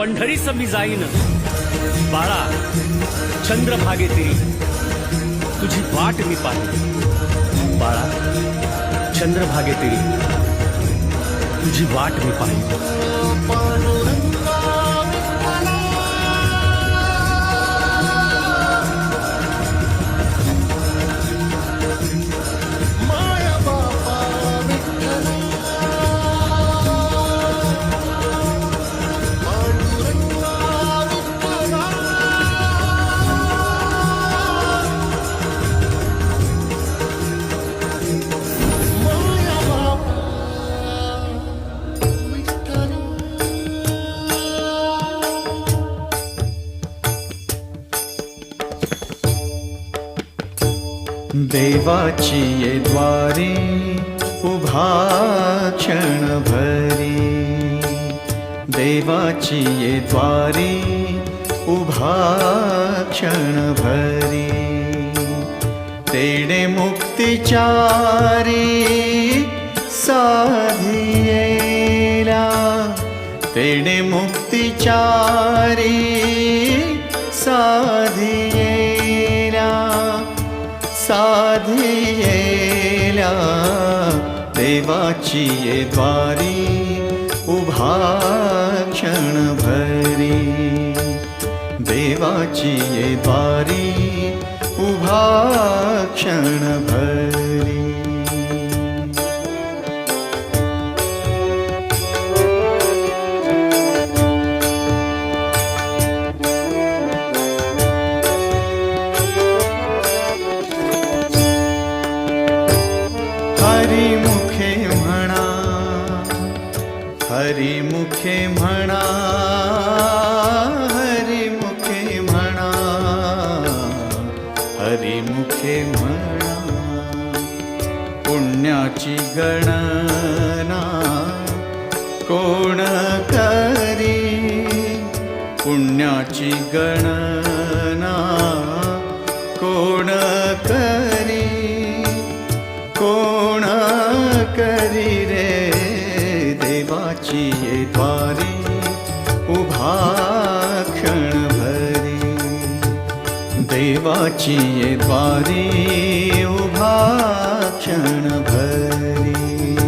पंढरीस समी जाईन बाळा चंद्रभागे तेरी। तुझी वाट मी पाहिली। बाळा चंद्रभागे तेरी। तुझी वाट मी पाहिली। देवाची ये द्वारी उभा क्षण भरी। देवाची ये द्वारी उभा क्षण भरी। तेडे मुक्तिचारी साधियेला। तेडे मुक्तिचारी साधियेला साधियेल्या देवाची ये द्वारी उभा भरी। देवाची ये द्वारी उभा क्षण भरी। हरी मुखे म्हणा हरी मुखे म्हणा हरी मुखे म्हणा. पुण्याची गणना कोण करी? पुण्याची गणना कोण करी? कोण करी? ये द्वारे उभाक्षण भरी। देवाची ये द्वारे उभा क्षण भरी।